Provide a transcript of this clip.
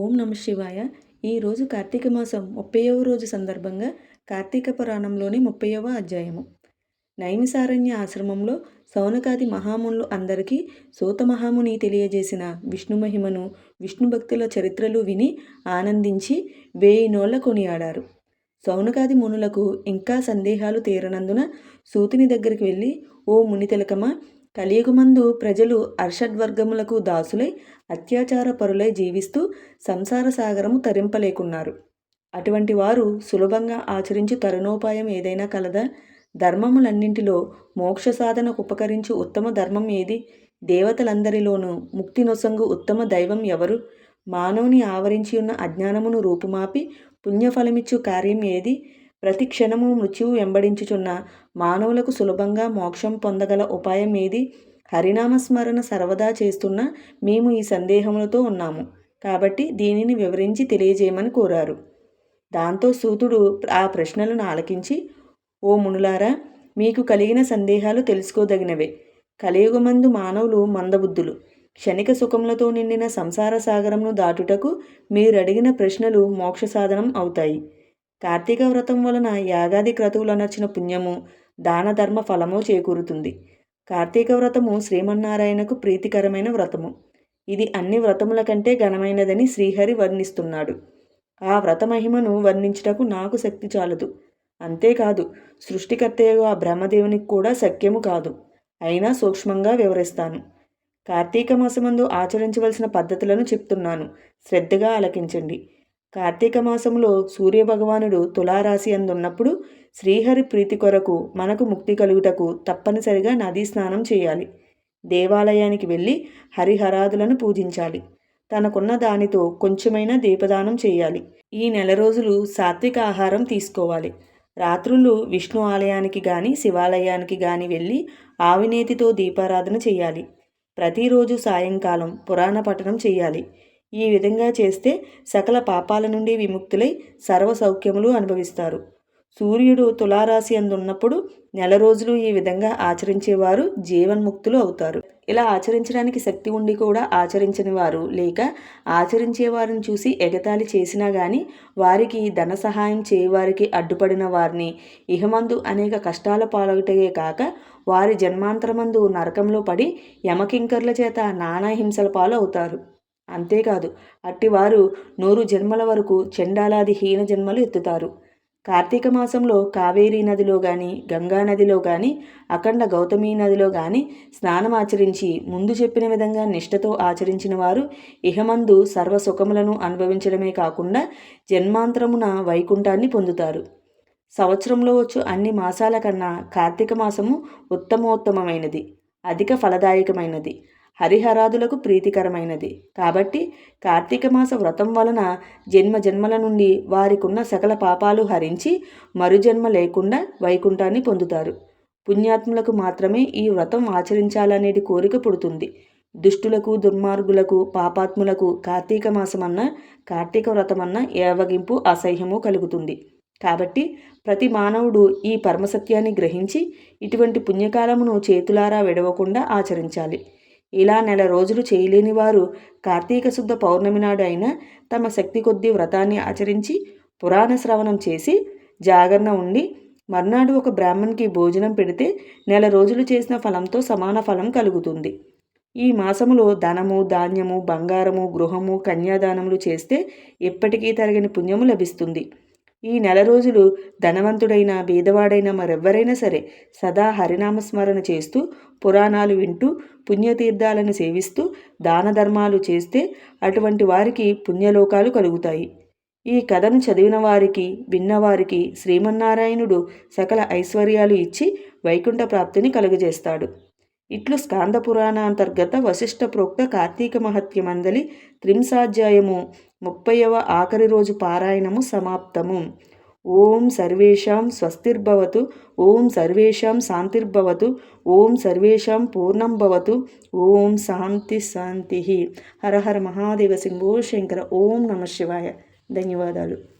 ఓం నమ శివాయ. ఈరోజు కార్తీక మాసం ముప్పైవ రోజు సందర్భంగా కార్తీక పురాణంలోని ముప్పైవ అధ్యాయము. నైమిసారణ్య ఆశ్రమంలో సౌనకాది మహామునులు అందరికీ సూత మహాముని తెలియజేసిన విష్ణు మహిమను విష్ణు భక్తుల చరిత్రలు విని ఆనందించి వేయి నోళ్ళ కొనియాడారు. సౌనకాది మునులకు ఇంకా సందేహాలు తీరనందున సూతుని దగ్గరికి వెళ్ళి ఓ ముని కలియుగమందు ప్రజలు అర్షడ్వర్గములకు దాసులై అత్యాచార పరులై జీవిస్తూ సంసార సాగరము తరింపలేకున్నారు. అటువంటి వారు సులభంగా ఆచరించు తరుణోపాయం ఏదైనా కలదా? ధర్మములన్నింటిలో మోక్ష సాధనకు ఉపకరించు ఉత్తమ ధర్మం ఏది? దేవతలందరిలోనూ ముక్తి నొసంగు ఉత్తమ దైవం ఎవరు? మానవుని ఆవరించి ఉన్న అజ్ఞానమును రూపుమాపి పుణ్యఫలమిచ్చు కార్యం ఏది? ప్రతి క్షణము మృత్యువు వెంబడించుచున్న మానవులకు సులభంగా మోక్షం పొందగల ఉపాయం ఏది? హరినామస్మరణ సర్వదా చేస్తున్న మేము ఈ సందేహములతో ఉన్నాము. కాబట్టి దీనిని వివరించి తెలియజేయమని కోరారు. దాంతో సూతుడు ఆ ప్రశ్నలను ఆలకించి ఓ మునులారా మీకు కలిగిన సందేహాలు తెలుసుకోదగినవే. కలియుగమందు మానవులు మందబుద్ధులు. క్షణిక సుఖములతో నిండిన సంసార సాగరంను దాటుటకు మీరడిగిన ప్రశ్నలు మోక్ష సాధనం అవుతాయి. కార్తీక వ్రతం వలన యాగాది క్రతువులనర్చిన పుణ్యము దాన ధర్మ ఫలము చేకూరుతుంది. కార్తీక వ్రతము శ్రీమన్నారాయణకు ప్రీతికరమైన వ్రతము. ఇది అన్ని వ్రతముల కంటే ఘనమైనదని శ్రీహరి వర్ణిస్తున్నాడు. ఆ వ్రత మహిమను వర్ణించుటకు నాకు శక్తి చాలదు. అంతేకాదు సృష్టికర్తయ్య ఆ బ్రహ్మదేవునికి కూడా శక్యము కాదు. అయినా సూక్ష్మంగా వివరిస్తాను. కార్తీక మాసమందు ఆచరించవలసిన పద్ధతులను చెప్తున్నాను. శ్రద్ధగా ఆలకించండి. కార్తీక మాసంలో సూర్యభగవానుడు తులారాశి అందున్నప్పుడు శ్రీహరి ప్రీతి కొరకు మనకు ముక్తి కలుగుటకు తప్పనిసరిగా నదీ స్నానం చేయాలి. దేవాలయానికి వెళ్ళి హరిహరాదులను పూజించాలి. తనకున్న దానితో కొంచెమైనా దీపదానం చేయాలి. ఈ నెల రోజులు సాత్విక ఆహారం తీసుకోవాలి. రాత్రులు విష్ణు ఆలయానికి కానీ శివాలయానికి కానీ వెళ్ళి ఆవినేతితో దీపారాధన చేయాలి. ప్రతిరోజు సాయంకాలం పురాణ పఠనం చేయాలి. ఈ విధంగా చేస్తే సకల పాపాల నుండి విముక్తులై సర్వ సౌఖ్యములు అనుభవిస్తారు. సూర్యుడు తులారాశి అందున్నప్పుడు నెల రోజులు ఈ విధంగా ఆచరించేవారు జీవన్ముక్తులు అవుతారు. ఇలా ఆచరించడానికి శక్తి ఉండి కూడా ఆచరించని వారు లేక ఆచరించే వారిని చూసి ఎగతాళి చేసినా గాని వారికి ధన సహాయం చేయవారికి అడ్డుపడిన వారిని ఇహమందు అనేక కష్టాల పాలగటయే కాక వారి జన్మాంతరమందు నరకంలో పడి యమకింకర్ల చేత నానా హింసల పాలు అవుతారు అంతేకాదు అట్టివారు నూరు జన్మల వరకు చెండాలాది హీన జన్మలు ఎత్తుతారు. కార్తీక మాసంలో కావేరీ నదిలో కానీ గంగా నదిలో కానీ అఖండ గౌతమీ నదిలో కానీ స్నానం ఆచరించి ముందు చెప్పిన విధంగా నిష్ఠతో ఆచరించిన వారు ఇహమందు సర్వసుఖములను అనుభవించడమే కాకుండా జన్మాంతరమున వైకుంఠాన్ని పొందుతారు. సంవత్సరంలో వచ్చు అన్ని మాసాల కన్నా కార్తీక మాసము ఉత్తమోత్తమైనది అధిక ఫలదాయకమైనది. హరిహరాదులకు ప్రీతికరమైనది. కాబట్టి కార్తీక మాస వ్రతం వలన జన్మ జన్మల నుండి వారికున్న సకల పాపాలు హరించి మరుజన్మ లేకుండా వైకుంఠాన్ని పొందుతారు. పుణ్యాత్ములకు మాత్రమే ఈ వ్రతం ఆచరించాలనేది కోరిక పుడుతుంది. దుష్టులకు దుర్మార్గులకు పాపాత్ములకు కార్తీక మాసమన్న కార్తీక వ్రతమన్న ఏవగింపు అసహ్యము కలుగుతుంది. కాబట్టి ప్రతి మానవుడు ఈ పరమసత్యాన్ని గ్రహించి ఇటువంటి పుణ్యకాలమును చేతులారా విడవకుండా ఆచరించాలి. ఇలా నెల రోజులు చేయలేని వారు కార్తీక శుద్ధ పౌర్ణమి నాడు అయినా తమ శక్తి కొద్దీ వ్రతాన్ని ఆచరించి పురాణ శ్రవణం చేసి జాగరణ ఉండి మర్నాడు ఒక బ్రాహ్మణ్కి భోజనం పెడితే నెల రోజులు చేసిన ఫలంతో సమాన ఫలం కలుగుతుంది. ఈ మాసములో ధనము ధాన్యము బంగారము గృహము కన్యాదానములు చేస్తే ఎప్పటికీ తరగని పుణ్యము లభిస్తుంది. ఈ నెల రోజులు ధనవంతుడైన బీదవాడైన మరెవ్వరైనా సరే సదా హరినామస్మరణ చేస్తూ పురాణాలు వింటూ పుణ్యతీర్థాలను సేవిస్తూ దాన ధర్మాలు చేస్తే అటువంటి వారికి పుణ్యలోకాలు కలుగుతాయి. ఈ కథను చదివిన వారికి విన్నవారికి శ్రీమన్నారాయణుడు సకల ఐశ్వర్యాలు ఇచ్చి వైకుంఠ ప్రాప్తిని కలుగజేస్తాడు. ఇట్లు స్కాంద పురాణాంతర్గత వశిష్ట ప్రోక్త కార్తీక మహత్యమందలి త్రింసాధ్యాయము ముప్పైవ ఆఖరి రోజు పారాయణము సమాప్తము. ఓం సర్వేషాం స్వస్తిర్భవతు ఓం సర్వేషాం శాంతిర్భవతు ఓం సర్వేషాం పూర్ణం భవతు ఓం శాంతి శాంతి. హర హర మహాదేవ శంభో శంకర ఓం నమ శివాయ. ధన్యవాదాలు.